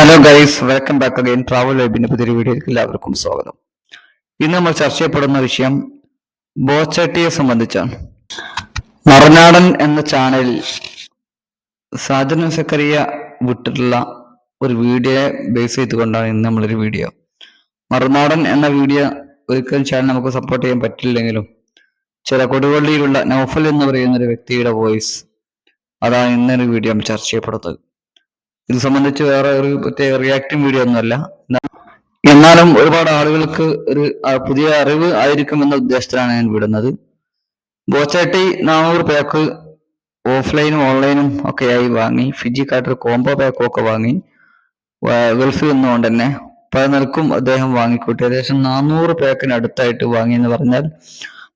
Hello guys welcome back again travel വെബിന്റെ പുതിയൊരു വീഡിയോയിലേക്ക് എല്ലാവർക്കും സ്വാഗതം. ഇന്ന് നമ്മൾ ചർച്ച ചെയ്യപ്പെടുന്ന വിഷയം ബോച്ചട്ടിയെ സംബന്ധിച്ചാണ്. മറുനാടൻ എന്ന ചാനലിൽ സാജന സക്കറിയ വിട്ടിട്ടുള്ള ഒരു വീഡിയോയെ ബേസ് ചെയ്തുകൊണ്ടാണ് ഇന്ന് നമ്മളൊരു വീഡിയോ മറുനാടൻ എന്ന വീഡിയോ ഒരിക്കലും ചാനൽ നമുക്ക് സപ്പോർട്ട് ചെയ്യാൻ പറ്റില്ലെങ്കിലും ചില കൊടുവള്ളിയിലുള്ള നൗഫൽ എന്ന് പറയുന്ന ഒരു വ്യക്തിയുടെ വോയിസ് അതാണ് ഇന്നൊരു വീഡിയോ ചർച്ച ചെയ്യപ്പെടുന്നത്. ഇത് സംബന്ധിച്ച് വേറെ ഒരു പ്രത്യേക റിയാക്ടിംഗ് വീഡിയോ ഒന്നുമല്ല എന്നാ- എന്നാലും ഒരുപാട് ആളുകൾക്ക് ഒരു പുതിയ അറിവ് ആയിരിക്കും എന്ന ഉദ്ദേശത്തിലാണ് ഞാൻ വിടുന്നത്. ബോച്ചാട്ടി നാനൂറ് പാക്ക് ഓഫ്ലൈനും ഓൺലൈനും ഒക്കെയായി വാങ്ങി. ഫിജി കാർട്ടർ കോംബോ പാക്കും ഒക്കെ വാങ്ങി. ഗൾഫിൽ നിന്നുകൊണ്ട് തന്നെ പല നിലക്കും അദ്ദേഹം വാങ്ങിക്കൂട്ടി. ഏകദേശം നാനൂറ് പാക്കിന് അടുത്തായിട്ട് വാങ്ങി എന്ന് പറഞ്ഞാൽ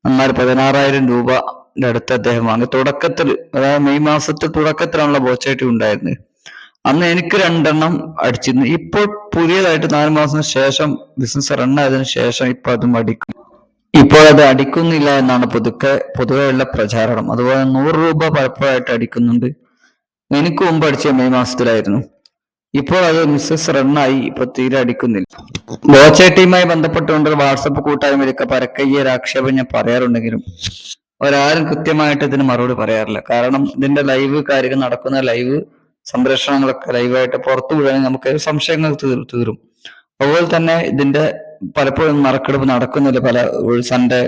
നന്നായി പതിനാറായിരം രൂപയുടെ അടുത്ത് അദ്ദേഹം വാങ്ങി. തുടക്കത്തിൽ അതായത് മെയ് മാസത്തെ തുടക്കത്തിലാണല്ലോ ബോച്ചേട്ടി ഉണ്ടായിരുന്നത്. അന്ന് എനിക്ക് രണ്ടെണ്ണം അടിച്ചിരുന്നു. ഇപ്പോൾ പുതിയതായിട്ട് നാല് മാസത്തിന് ശേഷം ബിസിനസ് റൺ ആയതിനു ശേഷം ഇപ്പൊ അതും അടിക്കും. ഇപ്പോൾ അത് അടിക്കുന്നില്ല എന്നാണ് പുതുക്കെ പൊതുവെയുള്ള പ്രചാരണം. അതുപോലെ നൂറ് രൂപ പലപ്പോഴായിട്ട് അടിക്കുന്നുണ്ട്. എനിക്ക് മുമ്പ് അടിച്ച മെയ് മാസത്തിലായിരുന്നു. ഇപ്പോൾ അത് മിസ്സസ് റണ്ണായി ഇപ്പൊ തീരെ അടിക്കുന്നില്ല. ബോച്ചേട്ടിയുമായി ബന്ധപ്പെട്ടുകൊണ്ട് വാട്സപ്പ് കൂട്ടായ്മയിലൊക്കെ പരക്കയ്യ ഒരു ആക്ഷേപം ഞാൻ പറയാറുണ്ടെങ്കിലും ഒരാരും കൃത്യമായിട്ട് ഇതിന് മറുപടി പറയാറില്ല. കാരണം ഇതിന്റെ ലൈവ് കാര്യങ്ങൾ നടക്കുന്ന ലൈവ് സംപ്രേഷണങ്ങളൊക്കെ ലൈവായിട്ട് പുറത്തു വിടുകയാണെങ്കിൽ നമുക്ക് സംശയങ്ങൾ തീരും. അതുപോലെ തന്നെ ഇതിന്റെ പലപ്പോഴും നറുക്കെടുപ്പ് നടക്കുന്നില്ല. പല സൺഡേ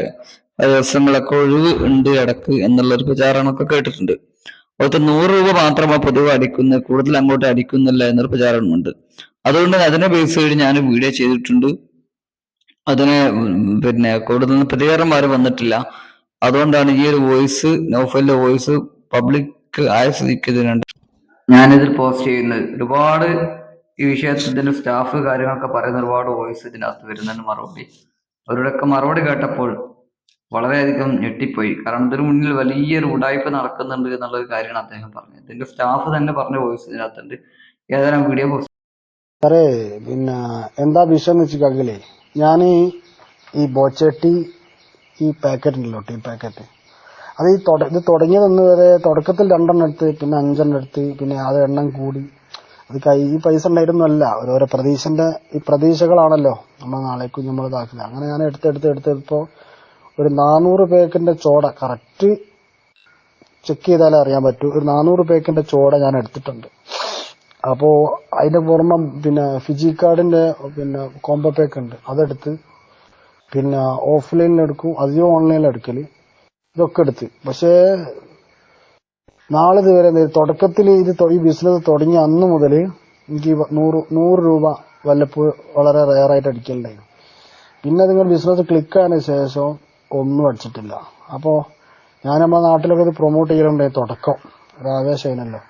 ദിവസങ്ങളൊക്കെ ഒഴിവ് ഉണ്ട് ഇടയ്ക്ക് എന്നുള്ളൊരു പ്രചാരണമൊക്കെ കേട്ടിട്ടുണ്ട്. അവിടുത്തെ നൂറ് രൂപ മാത്രമാണ് പൊതുവെ അടിക്കുന്നത് കൂടുതൽ അങ്ങോട്ട് അടിക്കുന്നില്ല എന്നൊരു പ്രചാരണമുണ്ട്. അതുകൊണ്ട് അതിനെ ബേസ് ചെയ്ത് ഞാൻ വീഡിയോ ചെയ്തിട്ടുണ്ട്. അതിന് പിന്നെ കൂടുതൽ പ്രതികരണം ആരും വന്നിട്ടില്ല. അതുകൊണ്ടാണ് ഈ ഒരു വോയിസ് നോഫലിന്റെ വോയിസ് പബ്ലിക് ആയ സ്ഥിതിക്ക് ഇതിനുണ്ട് ഞാനിതിൽ പോസ്റ്റ് ചെയ്യുന്നത് ഒരുപാട് ഈ വിഷയത്തിൽ സ്റ്റാഫ് കാര്യങ്ങളൊക്കെ പറയുന്ന ഒരുപാട് വോയിസ് ഇതിനകത്ത് വരുന്നുണ്ട് മറുപടി. അവരുടെയൊക്കെ മറുപടി കേട്ടപ്പോൾ വളരെയധികം ഞെട്ടിപ്പോയി. കാരണം ഇതിനു മുന്നിൽ വലിയൊരു ഉടായ്പ നടക്കുന്നുണ്ട് എന്നുള്ള ഒരു കാര്യമാണ് അദ്ദേഹം പറഞ്ഞത്. ഇതിന്റെ സ്റ്റാഫ് തന്നെ പറഞ്ഞ വോയിസ് ഇതിനകത്തുണ്ട്. ഏതാനും വീഡിയോ പോസ്റ്റ് സാറേ പിന്നെ എന്താ വിഷയം എന്ന് ഞാൻ ഈ ബോച്ചട്ടി ഈ പാക്കറ്റ് ഉണ്ടല്ലോ ടീ പാക്കറ്റ് അത് ഈ ഇത് തുടങ്ങിയതൊന്ന് വരെ തുടക്കത്തിൽ രണ്ടെണ്ണം എടുത്ത് പിന്നെ അഞ്ചെണ്ണം എടുത്ത് പിന്നെ അത് എണ്ണം കൂടി. അത് കൈ പൈസ ഉണ്ടായിരുന്നല്ല ഓരോരോ പ്രതീക്ഷന്റെ ഈ പ്രതീക്ഷകളാണല്ലോ നമ്മൾ നാളേക്കും നമ്മൾ ഇതാക്കുന്നത് അങ്ങനെ ഞാൻ എടുത്തെടുത്ത് എടുത്തപ്പോൾ ഒരു നാനൂറ് പേക്കിന്റെ ചോട കറക്റ്റ് ചെക്ക് ചെയ്താലേ അറിയാൻ പറ്റൂ. ഒരു നാനൂറ് പേക്കിന്റെ ചോട ഞാൻ എടുത്തിട്ടുണ്ട്. അപ്പോ അതിന്റെ പുറമെ പിന്നെ ഫിജി കാർഡിന്റെ പിന്നെ കോംബോ പേക്ക് ഉണ്ട്. അതെടുത്ത് പിന്നെ ഓഫ്ലൈനിൽ എടുക്കും. അധികം ഓൺലൈനിൽ എടുക്കൽ. ഇതൊക്കെ എടുത്ത്. പക്ഷേ നാളെ ഇതുവരെ തുടക്കത്തിൽ ഇത് ഈ ബിസിനസ് തുടങ്ങി അന്ന് മുതൽ എനിക്ക് നൂറ് നൂറ് രൂപ വല്ലപ്പോഴും വളരെ റയറായിട്ട് അടിക്കലുണ്ടായിരുന്നു പിന്നെ നിങ്ങൾ ബിസിനസ് ക്ലിക്ക് ആയതിനു ശേഷം ഒന്നും അടിച്ചിട്ടില്ല. അപ്പോ ഞാൻ നമ്മുടെ നാട്ടിലൊക്കെ ഇത് പ്രൊമോട്ട് ചെയ്യലുണ്ടായി തുടക്കം. ഒരു ആവേശമായിരുന്നല്ലോ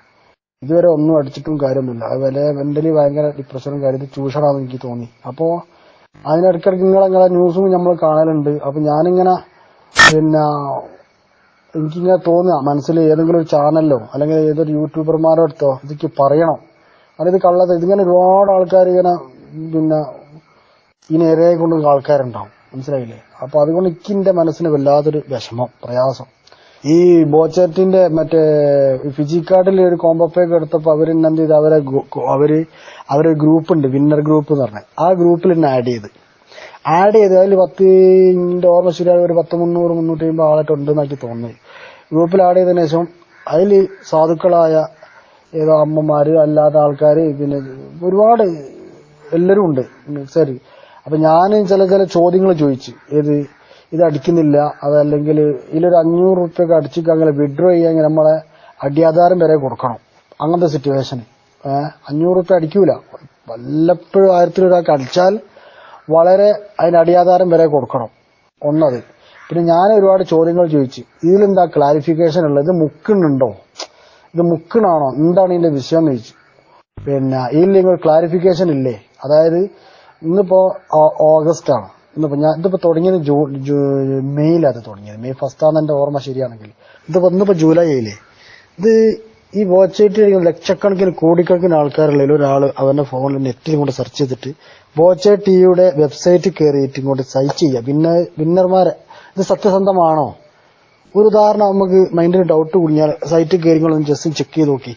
ഇതുവരെ ഒന്നും അടിച്ചിട്ടും കാര്യമൊന്നുമില്ല. അതുപോലെ മെന്റലി ഭയങ്കര ഡിപ്രഷനും കാര്യം ചൂഷണമാണെന്ന് എനിക്ക് തോന്നി. അപ്പോ അതിനിടയ്ക്കിടയ്ക്ക് നിങ്ങളെ നിങ്ങളെ ന്യൂസും നമ്മൾ കാണലുണ്ട്. അപ്പൊ ഞാനിങ്ങനെ പിന്നെ എനിക്കിങ്ങനെ തോന്നുക മനസ്സിൽ ഏതെങ്കിലും ഒരു ചാനലിലോ അല്ലെങ്കിൽ ഏതൊരു യൂട്യൂബർമാരോ അടുത്തോ ഇതൊക്കെ പറയണം. ഇത് കള്ളത് ഇതിങ്ങനെ ഒരുപാട് ആൾക്കാർ ഇങ്ങനെ പിന്നെ ഈ നേരെ കൊണ്ടുള്ള ആൾക്കാരുണ്ടാവും. മനസ്സിലായില്ലേ? അപ്പൊ അതുകൊണ്ട് എനിക്ക് എന്റെ മനസ്സിന് വല്ലാത്തൊരു വിഷമം പ്രയാസം. ഈ ബോച്ചറ്റിന്റെ മറ്റേ ഫിജി കാർഡിൽ ഒരു കോംബോ പാക്ക് എടുത്തപ്പോ അവർ എന്നെ എന്ത് ചെയ്ത് അവരെ അവർ അവരെ ഗ്രൂപ്പ് ഉണ്ട് വിന്നർ ഗ്രൂപ്പ് എന്ന് പറഞ്ഞ. ആ ഗ്രൂപ്പിൽ എന്നെ ആഡ് ചെയ്ത്. ആഡ് ചെയ്ത് അതിൽ പത്ത് ഓർമ്മ ശരിയായ ഒരു പത്ത് മുന്നൂറ് മുന്നൂറ്റി അമ്പത് ആളായിട്ട് ഉണ്ടെന്നാക്കി തോന്നി ഗ്രൂപ്പിൽ ആഡ് ചെയ്തതിനു ശേഷം അതിൽ സാധുക്കളായ ഏതോ അമ്മമാര് അല്ലാത്ത ആൾക്കാർ പിന്നെ ഒരുപാട് എല്ലാരും ഉണ്ട്. ശരി. അപ്പൊ ഞാൻ ചില ചില ചോദ്യങ്ങൾ ചോദിച്ചു. ഏത് ഇത് അടിക്കുന്നില്ല അതല്ലെങ്കിൽ ഇതിലൊരു അഞ്ഞൂറ് റുപ്യൊക്കെ അടിച്ചിട്ട് വിഡ്രോ ചെയ്യാൻ നമ്മളെ അടിയാധാരം വരെ കൊടുക്കണം. അങ്ങനത്തെ സിറ്റുവേഷൻ അഞ്ഞൂറ് റുപ്യ അടിക്കൂല. വല്ലപ്പോഴും ആയിരത്തിൽ ഒരാൾക്ക് അടിച്ചാൽ വളരെ അതിന് അടിയാധാരം വരെ കൊടുക്കണം. ഒന്നത്. പിന്നെ ഞാൻ ഒരുപാട് ചോദ്യങ്ങൾ ചോദിച്ചു. ഇതിലെന്താ ക്ലാരിഫിക്കേഷൻ ഉള്ളത്? മുക്കുന്നുണ്ടോ? ഇത് മുക്കണാണോ എന്താണ് ഇതിന്റെ വിഷയം എന്ന് ചോദിച്ചു. പിന്നെ ഇതിൽ നിങ്ങൾ ക്ലാരിഫിക്കേഷൻ ഇല്ലേ? അതായത് ഇന്നിപ്പോ ഓഗസ്റ്റ് ആണ്. ഇന്നിപ്പോ ഞാൻ ഇതിപ്പോ തുടങ്ങിയത് ജൂ ജൂ- മെയ്യിലാണ് തുടങ്ങിയത്. മെയ് ഫസ്റ്റ് ആണ് എന്റെ ഓർമ്മ ശരിയാണെങ്കിൽ. ഇതിപ്പോ ഇന്നിപ്പോ ജൂലൈ ആയില്ലേ? ഇത് ഈ ബോച്ചേറ്റി ലക്ഷക്കണക്കിന് കോടിക്കണക്കിന് ആൾക്കാരുള്ള ഒരാൾ അവന്റെ ഫോണിൽ നെറ്റിൽ കൊണ്ട് സെർച്ച് ചെയ്തിട്ട് ബോച്ചെ ടിയുടെ വെബ്സൈറ്റ് കയറിയിട്ട് ഇങ്ങോട്ട് സൈറ്റ് ചെയ്യുക. പിന്നെ വിന്നർമാരെ ഇത് സത്യസന്ധമാണോ? ഒരു ഉദാഹരണം നമുക്ക് മൈൻഡിൽ ഡൗട്ട് കുടിഞ്ഞാൽ സൈറ്റ് കയറി ഒന്ന് ജസ്റ്റ് ചെക്ക് ചെയ്ത് നോക്കി.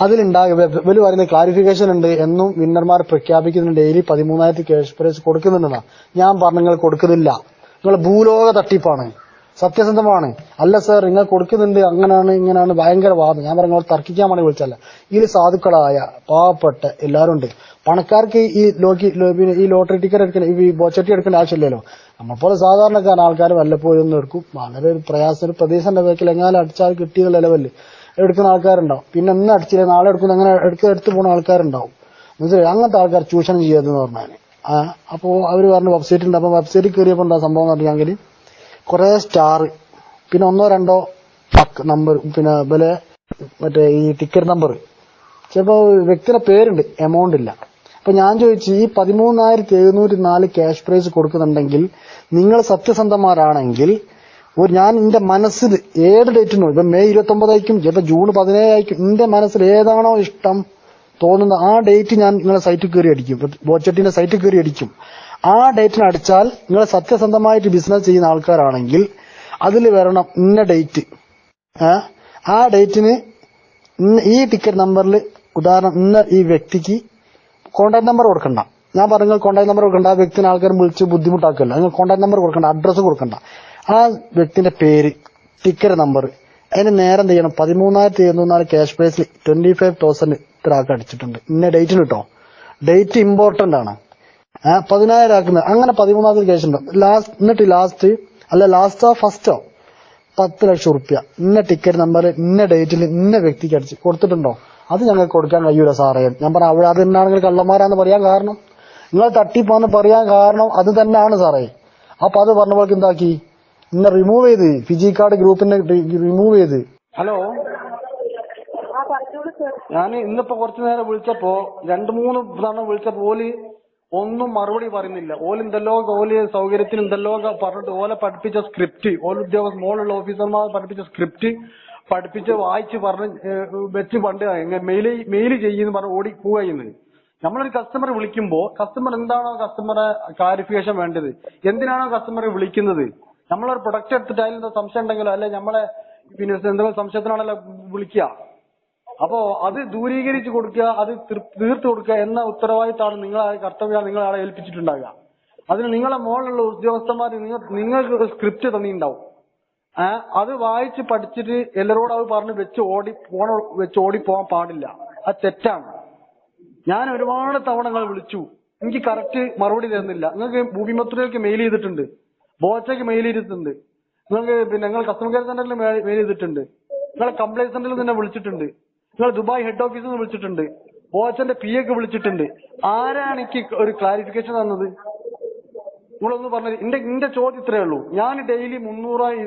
അതിലുണ്ടാകും. വലിയ പറയുന്ന ക്ലാരിഫിക്കേഷൻ ഉണ്ട് എന്നും വിന്നർമാർ പ്രഖ്യാപിക്കുന്നുണ്ട്. ഡെയിലി പതിമൂന്നായിരത്തി ക്യാഷ് പ്രൈസ് കൊടുക്കുന്നുണ്ടെന്നാ. ഞാൻ പറഞ്ഞു കൊടുക്കുന്നില്ല. നിങ്ങൾ ഭൂലോക തട്ടിപ്പാണ്. സത്യസന്ധമാണ്. അല്ല സർ നിങ്ങൾ കൊടുക്കുന്നുണ്ട് അങ്ങനെയാണ് ഇങ്ങനെയാണ് ഭയങ്കര വാദം. ഞാൻ പറഞ്ഞു തർക്കിക്കാൻ വേണ്ടി വിളിച്ചല്ല. ഈ സാധുക്കളായ പാവപ്പെട്ട എല്ലാവരും ഉണ്ട്. പണക്കാർക്ക് ഈ ലോക്കി ഈ ലോട്ടറി ടിക്കറ്റ് എടുക്കുന്ന ഈ ബോച്ചട്ടി എടുക്കേണ്ട ആവശ്യമില്ലല്ലോ. നമ്മളെപ്പോലെ സാധാരണക്കാരൻ ആൾക്കാർ വല്ലപ്പോഴും ഒന്നും എടുക്കും. വളരെ ഒരു പ്രയാസം ഒരു പ്രതീക്ഷന്റെ ബാക്കിൽ എങ്ങാനും അടിച്ചാൽ കിട്ടിയ ലെവലിൽ എടുക്കുന്ന ആൾക്കാരുണ്ടാവും. പിന്നെ ഇന്ന് അടിച്ചില്ല നാളെ എടുക്കുന്ന അങ്ങനെ എടുക്ക എടുത്തു പോകുന്ന ആൾക്കാരുണ്ടാവും. മനസ്സിലായി? അങ്ങനത്തെ ആൾക്കാർ ചൂഷണം ചെയ്യരുതെന്ന് പറഞ്ഞാൽ അപ്പോൾ അവർ പറഞ്ഞ വെബ്സൈറ്റ് ഉണ്ട്. അപ്പോൾ വെബ്സൈറ്റിൽ കയറിയപ്പോൾ എന്താ സംഭവം എന്ന് പറഞ്ഞാൽ കുറെ സ്റ്റാർ പിന്നെ ഒന്നോ രണ്ടോ നമ്പർ പിന്നെ വില മറ്റേ ഈ ടിക്കറ്റ് നമ്പർ ചിലപ്പോ വ്യക്തിയുടെ പേരുണ്ട് എമൗണ്ട് ഇല്ല. അപ്പൊ ഞാൻ ചോദിച്ചു ഈ പതിമൂന്നായിരത്തി എഴുന്നൂറ്റി നാല് ക്യാഷ് പ്രൈസ് കൊടുക്കുന്നുണ്ടെങ്കിൽ നിങ്ങൾ സത്യസന്ധമാരാണെങ്കിൽ ഒരു ഞാൻ എന്റെ മനസ്സിൽ ഏത് ഡേറ്റ് ഇപ്പൊ മെയ് ഇരുപത്തി ഒമ്പതായിരിക്കും ചിലപ്പോ ജൂൺ പതിനേഴായിരിക്കും എന്റെ മനസ്സിൽ ഏതാണോ ഇഷ്ടം തോന്നുന്ന ആ ഡേറ്റ് ഞാൻ നിങ്ങളെ സൈറ്റിൽ കയറി അടിക്കും ബോച്ചട്ടിന്റെ സൈറ്റിൽ കയറി അടിക്കും. ആ ഡേറ്റിന് അടിച്ചാൽ നിങ്ങൾ സത്യസന്ധമായിട്ട് ബിസിനസ് ചെയ്യുന്ന ആൾക്കാരാണെങ്കിൽ അതിൽ വരണം ഇന്ന ഡേറ്റ് ആ ഡേറ്റിന് ഈ ടിക്കറ്റ് നമ്പറിൽ ഉദാഹരണം ഇന്ന ഈ വ്യക്തിക്ക് കോൺടാക്ട് നമ്പർ കൊടുക്കണ്ട. ഞാൻ പറഞ്ഞ കോൺടാക്ട് നമ്പർ കൊടുക്കണ്ട. ആ വ്യക്തിനെ ആൾക്കാർ വിളിച്ച് ബുദ്ധിമുട്ടാക്കില്ല. നിങ്ങൾ കോൺടാക്ട് നമ്പർ കൊടുക്കണ്ട അഡ്രസ്സ് കൊടുക്കണ്ട. ആ വ്യക്തിന്റെ പേര് ടിക്കറ്റ് നമ്പർ അതിന് നേരം ചെയ്യണം? പതിമൂന്നായിരത്തി എഴുന്നൂറ് ക്യാഷ് പ്രൈസിൽ ട്വന്റി ഫൈവ് തൗസൻഡ് ഇത്ര അടിച്ചിട്ടുണ്ട്. ഇന്ന ഡേറ്റിന് കിട്ടോ ഡേറ്റ് ഇമ്പോർട്ടന്റ് ആണ്. പതിനായിരം ആക്കുന്നത് അങ്ങനെ പതിമൂന്നാമത്തെ കേസ് ഉണ്ട്. ലാസ്റ്റ് എന്നിട്ട് ലാസ്റ്റ് അല്ല ലാസ്റ്റോ ഫസ്റ്റോ പത്ത് ലക്ഷം റുപ്യ ഇന്ന ടിക്കറ്റ് നമ്പർ ഇന്ന ഡേറ്റിൽ ഇന്ന വ്യക്തിക്ക് അടിച്ച് കൊടുത്തിട്ടുണ്ടോ? അത് ഞങ്ങൾക്ക് കൊടുക്കാൻ കഴിയൂല സാറേ. ഞാൻ പറഞ്ഞു അവിടെ അത് തന്നെയാണെങ്കിൽ കള്ളന്മാരാന്ന് പറയാൻ കാരണം. നിങ്ങൾ തട്ടിപ്പാന്ന് പറയാൻ കാരണം അത് തന്നെയാണ് സാറേ. അപ്പൊ അത് പറഞ്ഞ പോലെ എന്താക്കി? ഇന്നെ റിമൂവ് ചെയ്ത്. ഫിജി കാർഡ് ഗ്രൂപ്പിന്റെ റിമൂവ് ചെയ്ത്. ഹലോ ഞാൻ ഇന്നിപ്പോ കുറച്ചു നേരം വിളിച്ചപ്പോ രണ്ടു മൂന്ന് തവണ വിളിച്ചപ്പോ ഒന്നും മറുപടി പറയുന്നില്ല. ഓൽ എന്തെല്ലോ ഓൽ സൗകര്യത്തിന് എന്തെല്ലോ പറഞ്ഞിട്ട് ഓലെ പഠിപ്പിച്ച സ്ക്രിപ്റ്റ് ഓല ഉദ്യോഗസ്ഥ മോളുള്ള ഓഫീസർമാർ പഠിപ്പിച്ച സ്ക്രിപ്റ്റ് പഠിപ്പിച്ച് വായിച്ച് പറഞ്ഞ് വെച്ച് പണ്ട് മെയിൽ മെയിൽ ചെയ്യുന്ന പറഞ്ഞ് ഓടി പോവുകയെന്ന് നമ്മളൊരു കസ്റ്റമർ വിളിക്കുമ്പോൾ കസ്റ്റമർ എന്താണോ കസ്റ്റമറെ ക്ലാരിഫിക്കേഷൻ വേണ്ടത്. എന്തിനാണോ കസ്റ്റമറെ വിളിക്കുന്നത്? നമ്മളൊരു പ്രൊഡക്റ്റ് എടുത്തിട്ട് അതിൽ സംശയം ഉണ്ടെങ്കിലോ അല്ലെ നമ്മളെ പിന്നെ എന്തെങ്കിലും സംശയത്തിനാണല്ലോ വിളിക്കുക. അപ്പോ അത് ദൂരീകരിച്ചു കൊടുക്കുക അത് തീർത്തു കൊടുക്കുക എന്ന ഉത്തരവാദിത്തമാണ് നിങ്ങളെ കർത്തവ്യമാണ് നിങ്ങളെ ഏൽപ്പിച്ചിട്ടുണ്ടാകുക. അതിന് നിങ്ങളെ മുകളിലുള്ള ഉദ്യോഗസ്ഥന്മാർ നിങ്ങൾ നിങ്ങൾക്ക് സ്ക്രിപ്റ്റ് തന്നിണ്ടാവും അത് വായിച്ച് പഠിച്ചിട്ട് എല്ലാരോടും അത് പറഞ്ഞ് വെച്ച് ഓടി പോണ വെച്ച് ഓടി പോകാൻ പാടില്ല. അത് തെറ്റാണ്. ഞാൻ ഒരുപാട് തവണങ്ങൾ വിളിച്ചു. എനിക്ക് കറക്റ്റ് മറുപടി തരുന്നില്ല. നിങ്ങൾക്ക് ഭൂമിമത്രയ്ക്ക് മെയിൽ ചെയ്തിട്ടുണ്ട്. ബോച്ചയ്ക്ക് മെയിൽ ചെയ്തിട്ടുണ്ട്. നിങ്ങൾക്ക് പിന്നെ നിങ്ങൾ കസ്റ്റമർ കെയർ സെന്ററിൽ മെയിൽ ചെയ്തിട്ടുണ്ട്. നിങ്ങളെ കംപ്ലൈന്റ് സെന്ററിൽ തന്നെ വിളിച്ചിട്ടുണ്ട്. നിങ്ങൾ ദുബായ് ഹെഡ് ഓഫീസിൽ നിന്ന് വിളിച്ചിട്ടുണ്ട്. ബോച്ചന്റെ പി എക്ക് വിളിച്ചിട്ടുണ്ട്. ആരാണ് എനിക്ക് ഒരു ക്ലാരിഫിക്കേഷൻ തന്നത്? നിങ്ങളൊന്ന് പറഞ്ഞത് എന്റെ എന്റെ ചോദ്യം ഇത്രയേ ഉള്ളൂ. ഞാൻ ഡെയിലി മുന്നൂറായി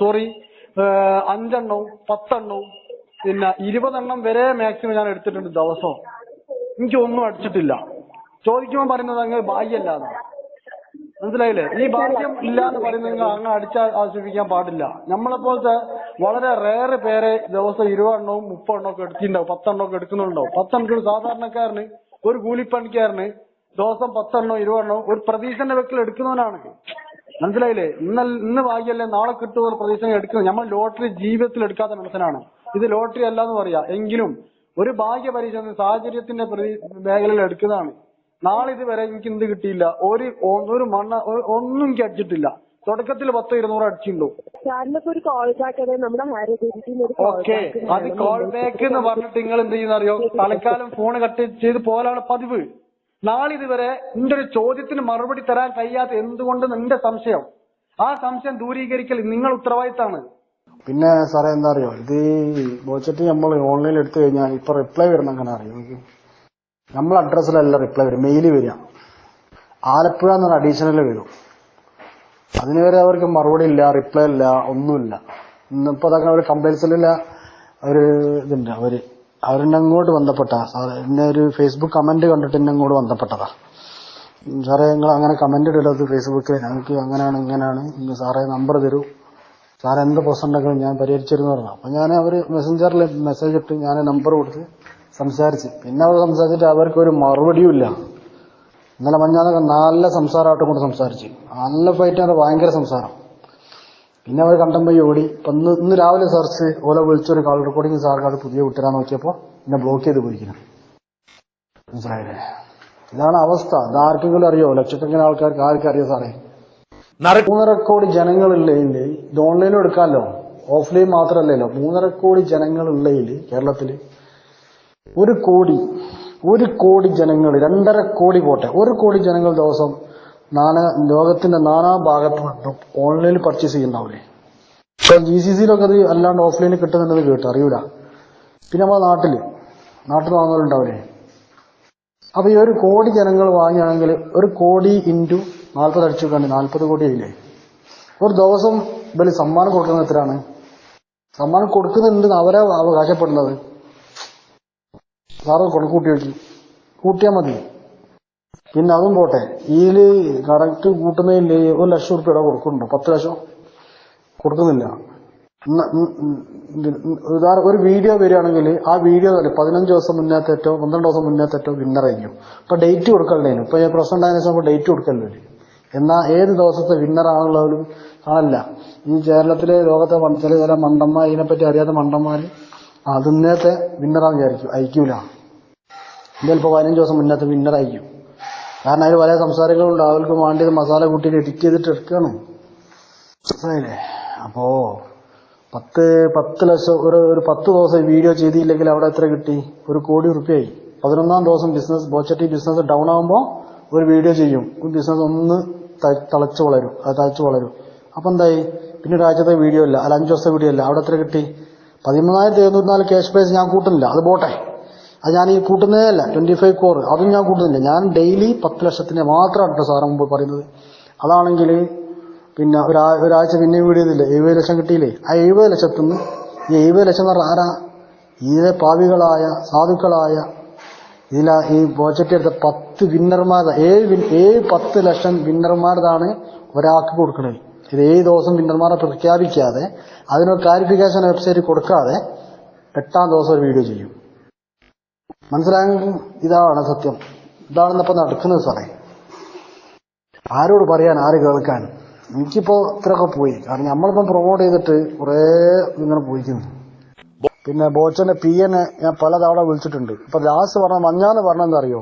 സോറി അഞ്ചെണ്ണവും പത്തെണ്ണവും പിന്നെ ഇരുപതെണ്ണം വരെ മാക്സിമം ഞാൻ എടുത്തിട്ടുണ്ട് ദിവസം. എനിക്ക് ഒന്നും അടിച്ചിട്ടില്ല. ചോദിക്കുമ്പോൾ പറയുന്നത് അങ്ങ് ഭാഗ്യമല്ലാന്ന് മനസ്സിലായില്ലേ? ഈ ഭാഗ്യം ഇല്ല എന്ന് പറയുന്നത് നിങ്ങൾ അങ്ങ് അടിച്ച ആസ്വദിക്കാൻ പാടില്ല. നമ്മളെ പോലത്തെ വളരെ റേറ് പേരെ ദിവസം ഇരുപതെണ്ണവും മുപ്പെണ്ണവും ഒക്കെ എടുത്തിട്ടുണ്ടാവും പത്തെണ്ണം ഒക്കെ എടുക്കുന്നുണ്ടാവും. പത്തെണ്ണത്തിന് സാധാരണക്കാരന് ഒരു കൂലിപ്പണിക്കാരന് ദിവസം പത്തെണ്ണോ ഇരുപതെണ്ണോ ഒരു പ്രതീക്ഷന്റെ വെക്കിൽ എടുക്കുന്നവനാണ്. മനസ്സിലായില്ലേ? ഇന്ന് ഇന്ന് ഭാഗ്യമല്ലേ നാളെ കിട്ടുന്ന പ്രതീക്ഷ എടുക്കുന്നത്. നമ്മൾ ലോട്ടറി ജീവിതത്തിൽ എടുക്കാത്ത മനുഷ്യനാണ്. ഇത് ലോട്ടറി അല്ല എന്ന് പറയാ. എങ്കിലും ഒരു ഭാഗ്യ പരീക്ഷ സാഹചര്യത്തിന്റെ മേഖലയിൽ എടുക്കുന്നതാണ്. നാളെ ഇതുവരെ എനിക്ക് എന്ത് കിട്ടിയില്ല. ഒരു ഒരു മണ്ണ ഒന്നും എനിക്ക് അടിച്ചിട്ടില്ല. തുടക്കത്തിൽ പത്തോ ഇരുന്നൂറ് അടിച്ചിട്ടുണ്ടോ? ഓക്കെ അത് കോൾ ബാക്ക് എന്ന് പറഞ്ഞിട്ട് നിങ്ങൾ എന്ത് ചെയ്യുന്ന അറിയോ തൽക്കാലം ഫോൺ കട്ട് ചെയ്ത് പോലാണ് പതിവ്. നാളെ ഇതുവരെ നിന്റെ ഒരു ചോദ്യത്തിന് മറുപടി തരാൻ കഴിയാത്ത എന്തുകൊണ്ട് നിന്റെ സംശയം? ആ സംശയം ദൂരീകരിക്കൽ നിങ്ങൾ ഉത്തരവാദിത്താണ് പിന്നെ സാറേ എന്താ അറിയോ? ഇത് ബോച്ചറ്റ് നമ്മൾ ഓൺലൈനിൽ എടുത്തു കഴിഞ്ഞാൽ ഇപ്പൊ റിപ്ലൈ വരുന്ന അങ്ങനെ അറിയോ? നമ്മളെ അഡ്രസ്സിലല്ല റിപ്ലൈ വരും. മെയിൽ വരിക. ആലപ്പുഴ എന്നൊരു അഡീഷണൽ വരും. അതിനുവരെ അവർക്ക് മറുപടി ഇല്ല റിപ്ലൈ ഇല്ല ഒന്നുമില്ല. ഇന്നിപ്പോ അതൊക്കെ അവർ കംപ്ലൈൻസിലില്ല ഒരു ഇതുണ്ട്. അവർ അവരെന്നെ അങ്ങോട്ട് ബന്ധപ്പെട്ട എന്നെ ഒരു ഫേസ്ബുക്ക് കമന്റ് കണ്ടിട്ട് എന്നെ അങ്ങോട്ട് ബന്ധപ്പെട്ടതാ. സാറേ നിങ്ങൾ അങ്ങനെ കമന്റ് ഇടരുത് ഫേസ്ബുക്കിൽ ഞങ്ങൾക്ക് അങ്ങനെയാണ് ഇങ്ങനെയാണ് ഇന്ന് സാറേ നമ്പർ തരൂ. സാർ എന്ത് പ്രശ്നം ഉണ്ടെങ്കിലും ഞാൻ പരിഹരിച്ചിരുന്നു പറഞ്ഞു. അപ്പൊ ഞാൻ അവർ മെസ്സഞ്ചറിൽ മെസ്സേജ് ഇട്ട് ഞാൻ നമ്പർ കൊടുത്ത് സംസാരിച്ച്. പിന്നെ അവർ സംസാരിച്ചിട്ട് അവർക്ക് ഒരു മറുപടിയും ഇല്ല ഇന്നലെ മഞ്ഞാന്നൊക്കെ നല്ല സംസാരമായിട്ട് കൊണ്ട് സംസാരിച്ചു. നല്ല ഫൈറ്റ് ഭയങ്കര സംസാരം. പിന്നെ അവർ കണ്ടം പോയി ഓടി. ഇപ്പം ഇന്ന് ഇന്ന് രാവിലെ സെർച്ച് ഓലെ വിളിച്ചൊരു കാൾ റെക്കോർഡിങ് സാർക്ക് അത് പുതിയ കുട്ടികളാ നോക്കിയപ്പോ എന്നെ ബ്ലോക്ക് ചെയ്ത് പോയിരിക്കണം മനസ്സിലായില്ലേ? ഇതാണ് അവസ്ഥ. ഇതാർക്കെങ്കിലും അറിയോ? ലക്ഷക്കണക്കിന് ആൾക്കാർക്ക് ആർക്കും അറിയോ സാറേ? മൂന്നര കോടി ജനങ്ങളുള്ളതിൽ ഇത് ഓൺലൈനും എടുക്കാമല്ലോ? ഓഫ്ലൈൻ മാത്രമല്ലല്ലോ? മൂന്നര കോടി ജനങ്ങളുള്ളതിൽ കേരളത്തിൽ ഒരു കോടി ഒരു കോടി ജനങ്ങൾ രണ്ടര കോടി പോട്ടെ ഒരു കോടി ജനങ്ങൾ ദിവസം നാന ലോകത്തിന്റെ നാനാ ഭാഗത്ത് നിന്നും ഓൺലൈനിൽ പർച്ചേസ് ചെയ്യുന്നുണ്ടാവില്ലേ ഇപ്പൊ ജി സി സിയിലൊക്കെ അത് അല്ലാണ്ട് ഓഫ്ലൈനിൽ കിട്ടുന്നുണ്ടെന്ന് കേട്ടു അറിയൂല. പിന്നെ നമ്മുടെ നാട്ടിൽ നാട്ടിൽ വാങ്ങുന്നവരുണ്ടാവില്ലേ? അപ്പൊ ഈ ഒരു കോടി ജനങ്ങൾ വാങ്ങുകയാണെങ്കിൽ ഒരു കോടി ഇന്റു നാൽപ്പത് അടിച്ചു കണ്ട് നാൽപ്പത് കോടി ആയില്ലേ? ഒരു ദിവസം ഇവർ സമ്മാനം കൊടുക്കുന്ന എത്രയാണ്? സമ്മാനം കൊടുക്കുന്നുണ്ട് അവരെ അവകാശപ്പെടുന്നത്. സാറ് കണക്കൂട്ടി വെച്ചു കൂട്ടിയാൽ മതി. പിന്നെ അതും പോട്ടെ. ഇതിൽ കറക്റ്റ് കൂട്ടുന്നതിൽ ഒരു ലക്ഷം റുപ്യയുടെ കൊടുക്കുന്നുണ്ടോ. പത്ത് ലക്ഷം. കൊടുക്കുന്നില്ല. ഒരു വീഡിയോ വരികയാണെങ്കിൽ ആ വീഡിയോ പതിനഞ്ച് ദിവസം മുന്നേറ്റോ പന്ത്രണ്ട് ദിവസം മുന്നേറ്റോ വിന്നർ വിന്നറായിരിക്കും ഇപ്പൊ ഡേറ്റ് കൊടുക്കണ്ടേനു. ഇപ്പൊ പ്രശ്നം ആയതിനു ശേഷം ഡേറ്റ് കൊടുക്കണ്ടേ എന്നാൽ ഏത് ദിവസത്തെ വിന്നറാണുള്ളവരും ആണല്ല ഈ കേരളത്തിലെ ലോകത്തെ ചില ചില മണ്ടന്മാർ ഇതിനെപ്പറ്റി അറിയാത്ത മണ്ടന്മാർ അത് ഇന്നത്തെ വിന്നറാന്ന് വിചാരിക്കും. അയക്കൂല. ഇന്നലിപ്പോ പതിനഞ്ച് ദിവസം മുന്നത്തെ വിന്നർ അയക്കും കാരണം അതിൽ പല സംസാരങ്ങളുണ്ട്. അവർക്ക് വേണ്ടിയത് മസാല കൂട്ടിയിട്ട് എഡിറ്റ് ചെയ്തിട്ട് എടുക്കുകയാണ് മനസ്സിലായില്ലേ? അപ്പോ പത്ത് പത്ത് ലക്ഷം ഒരു ഒരു പത്ത് ദിവസം വീഡിയോ ചെയ്തില്ലെങ്കിൽ അവിടെ എത്ര കിട്ടി? ഒരു കോടി റുപ്യയായി പതിനൊന്നാം ദിവസം ബിസിനസ് ബോച്ചട്ടി ബിസിനസ് ഡൗൺ ആകുമ്പോൾ ഒരു വീഡിയോ ചെയ്യും. ബിസിനസ് ഒന്ന് തളച്ചു വളരും. അത് തളച്ചു വളരും. അപ്പൊ എന്തായി? പിന്നെ ഒരാഴ്ചത്തെ വീഡിയോ ഇല്ല അല്ല അഞ്ച് ദിവസത്തെ വീഡിയോ ഇല്ല അവിടെ എത്ര കിട്ടി? പതിമൂന്നായിരത്തി എഴുന്നൂറ്റിനാല് ക്യാഷ് പ്രൈസ് ഞാൻ കൂട്ടുന്നില്ല. അത് പോട്ടെ. അത് ഞാൻ ഈ കൂട്ടുന്നതേ അല്ല ട്വന്റി ഫൈവ് കോർ അതും ഞാൻ കൂട്ടുന്നില്ല. ഞാൻ ഡെയിലി പത്ത് ലക്ഷത്തിന് മാത്രമാണ് കേട്ടോ സാറ് മുമ്പ് പറയുന്നത്. അതാണെങ്കിൽ പിന്നെ ഒരാ ഒരാഴ്ച പിന്നെ വീടിയതില്ലേ എഴുപത് ലക്ഷം കിട്ടിയില്ലേ? ആ എഴുപത് ലക്ഷത്തിൽ നിന്ന് ഈ എഴുപത് ലക്ഷം എന്ന് പറഞ്ഞാൽ ആരാ? ഇതിലെ പാവികളായ സാധുക്കളായ ഇതില ഈ പ്രോജക്റ്റ് എടുത്ത പത്ത് വിന്നർമാരുടെ ഏഴ് ഏഴ് പത്ത് ലക്ഷം വിന്നർമാരുടെ ഒരാൾക്ക് കൊടുക്കുന്നത് ഇത് ഏഴ് ദിവസം വിന്നർമാരെ പ്രഖ്യാപിക്കാതെ അതിനൊരു ക്ലാരിഫിക്കേഷൻ വെബ്സൈറ്റ് കൊടുക്കാതെ എട്ടാം ദിവസം ഒരു വീഡിയോ ചെയ്യും. മനസ്സിലാകും ഇതാണ് സത്യം. ഇതാണ് ഇന്നിപ്പോ നടക്കുന്നത് സാറേ ആരോട് പറയാൻ ആര് കേൾക്കാൻ? എനിക്കിപ്പോ ഇത്രയൊക്കെ പോയി. കാരണം നമ്മളിപ്പം പ്രൊമോട്ട് ചെയ്തിട്ട് കുറേ ഇങ്ങനെ പോയിക്കുന്നു. പിന്നെ ബോച്ചന്റെ പി എനെ ഞാൻ പല തവണ വിളിച്ചിട്ടുണ്ട്. ഇപ്പൊ ലാസ്റ്റ് പറഞ്ഞ മഞ്ഞാന്ന് പറഞ്ഞെന്താ അറിയോ?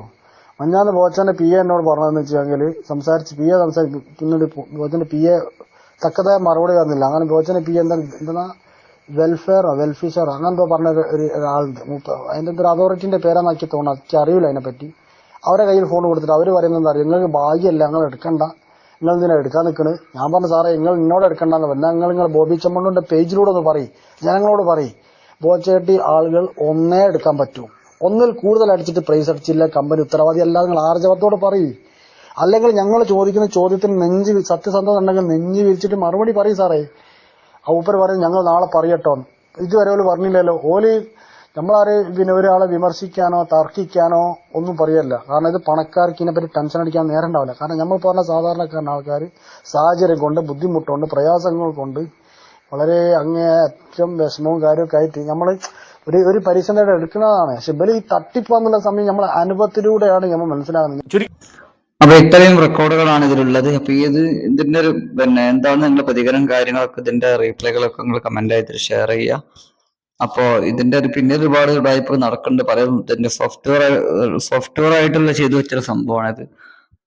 മഞ്ഞാന്ന് ബോച്ചന്റെ പി എന്നോട് പറഞ്ഞതെന്ന് വെച്ചെങ്കിൽ സംസാരിച്ച് പി എ സംസാരിക്കും. പിന്നീട് ബോച്ചന്റെ പി എ തക്കതായ മറുപടി തന്നില്ല. അങ്ങനെ ബോച്ചന്റെ പി എന്താ എന്താ വെൽഫെയറോ വെൽഫിഷറോ അങ്ങനെന്തോ പറഞ്ഞ ഒരു- ഒരു ഒരാളുണ്ട്. മൂത്ത അതിന്റെ ഒരു അതോറിറ്റിന്റെ പേരാന്നാക്കി തോന്നുന്നു. എനിക്ക് അറിയില്ല അതിനെപ്പറ്റി. അവരെ കയ്യിൽ ഫോൺ കൊടുത്തിട്ട് അവർ പറയുന്നത് എന്താ നിങ്ങൾക്ക് ഭാഗ്യമല്ല. നിങ്ങൾ എടുക്കണ്ട. നിങ്ങൾ ഇതിനെ എടുക്കാൻ നിൽക്കണ്? ഞാൻ പറഞ്ഞു സാറേ നിങ്ങൾ എന്നോട് എടുക്കണ്ടെന്ന് പറഞ്ഞാൽ നിങ്ങൾ നിങ്ങൾ ബോബി ചമ്മണ്ണിന്റെ പേജിലൂടെ ഒന്ന് പറയും. ജനങ്ങളോട് പറയും. ബോച്ചേട്ടി ആളുകൾ ഒന്നേ എടുക്കാൻ പറ്റൂ. ഒന്നിൽ കൂടുതൽ അടിച്ചിട്ട് പ്രൈസ് അടിച്ചില്ല. കമ്പനി ഉത്തരവാദി അല്ലാതെ നിങ്ങൾ ആർജവത്തോട് പറയും. അല്ലെങ്കിൽ ഞങ്ങൾ ചോദിക്കുന്ന ചോദ്യത്തിന് നെഞ്ച് സത്യസന്ധത ഉണ്ടെങ്കിൽ നെഞ്ച് വിരിച്ചിട്ട് മറുപടി പറയും സാറേ. ഊപ്പർ പറയും ഞങ്ങൾ നാളെ പറയട്ടോ. ഇതുവരെ ഓൽ പറഞ്ഞില്ലല്ലോ. ഓൽ നമ്മളാരെ പിന്നെ ഒരാളെ വിമർശിക്കാനോ തർക്കിക്കാനോ ഒന്നും പറയല്ല. കാരണം ഇത് പണക്കാർക്ക് ഇതിനെപ്പറ്റി ടെൻഷൻ അടിക്കാൻ നേരം ഉണ്ടാവില്ല. കാരണം നമ്മൾ പറഞ്ഞ സാധാരണക്കാരൻ ആൾക്കാർ സാഹചര്യം കൊണ്ട് ബുദ്ധിമുട്ടുണ്ട് പ്രയാസങ്ങൾ കൊണ്ട് വളരെ അങ്ങേയറ്റം വിഷമവും കാര്യമൊക്കെ ആയിട്ട് നമ്മൾ ഒരു ഒരു പരിശ്രമം എടുക്കുന്നതാണ്. പക്ഷെ ഇവർ ഈ സമയം നമ്മളെ അനുഭവത്തിലൂടെയാണ് നമ്മൾ മനസ്സിലാകുന്നത്. അപ്പൊ ഇത്രയും റെക്കോർഡുകളാണ് ഇതിലുള്ളത്. അപ്പൊ ഇത് ഇതിന്റെ ഒരു പിന്നെ എന്താണ് നിങ്ങളുടെ പ്രതികരണം കാര്യങ്ങളൊക്കെ ഇതിന്റെ റീപ്ലൈകളൊക്കെ നിങ്ങൾ കമന്റ് ആയിട്ട് ഷെയർ ചെയ്യുക. അപ്പോ ഇതിന്റെ ഒരു പിന്നെ ഒരുപാട് ഉടായ്പ നടക്കുന്നുണ്ട്. പല ഇതിന്റെ സോഫ്റ്റ്വെയർ സോഫ്റ്റ്വെയർ ആയിട്ടുള്ള ചെയ്തു വെച്ചൊരു സംഭവമാണ് ഇത്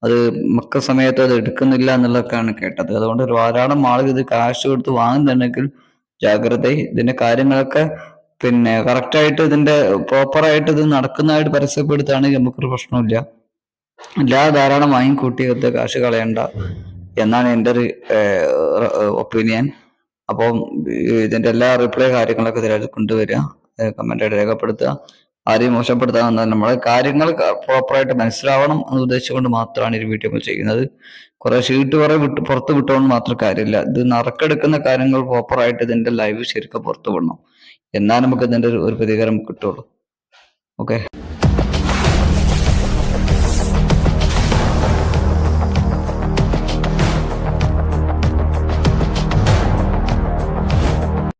അത് മക്ക സമയത്ത് അത് എടുക്കുന്നില്ല എന്നുള്ളതൊക്കെയാണ് കേട്ടത്. അതുകൊണ്ട് ധാരാളം ആളുകൾ ഇത് കാശ് കൊടുത്ത് വാങ്ങുന്നുണ്ടെങ്കിൽ ജാഗ്രത ഇതിന്റെ കാര്യങ്ങളൊക്കെ പിന്നെ കറക്റ്റായിട്ട് ഇതിന്റെ പ്രോപ്പറായിട്ട് ഇത് നടക്കുന്നതായിട്ട് പരസ്യപ്പെടുത്തുകയാണെങ്കിൽ നമുക്കൊരു പ്രശ്നമില്ല അല്ലാതെ ധാരാളം വാങ്ങിക്കൂട്ടി വെറുതെ കാശ് കളയണ്ട എന്നാണ് എന്റെ ഒരു ഒപ്പീനിയൻ. അപ്പം ഇതിന്റെ എല്ലാ റിപ്ലൈ കാര്യങ്ങളൊക്കെ ഇതിലായിട്ട് കൊണ്ടുവരിക കമന്റ് ആയിട്ട് രേഖപ്പെടുത്തുക. ആരെയും മോശപ്പെടുത്താൻ എന്നാൽ നമ്മളെ കാര്യങ്ങൾ പ്രോപ്പറായിട്ട് മനസ്സിലാവണം എന്ന് ഉദ്ദേശിച്ചുകൊണ്ട് മാത്രമാണ് ഈ വീഡിയോ ചെയ്യുന്നത്. കുറെ ഷീട്ട് കുറെ വിട്ട് പുറത്ത് വിട്ടുകൊണ്ട് മാത്രം കാര്യമില്ല. ഇത് നറുക്കെടുക്കുന്ന കാര്യങ്ങൾ പ്രോപ്പറായിട്ട് ഇതിന്റെ ലൈവ് ശരിക്കും പുറത്തു വിടണം. എന്നാൽ നമുക്ക് ഇതിന്റെ ഒരു പ്രതികരണം കിട്ടുള്ളൂ. ഓക്കെ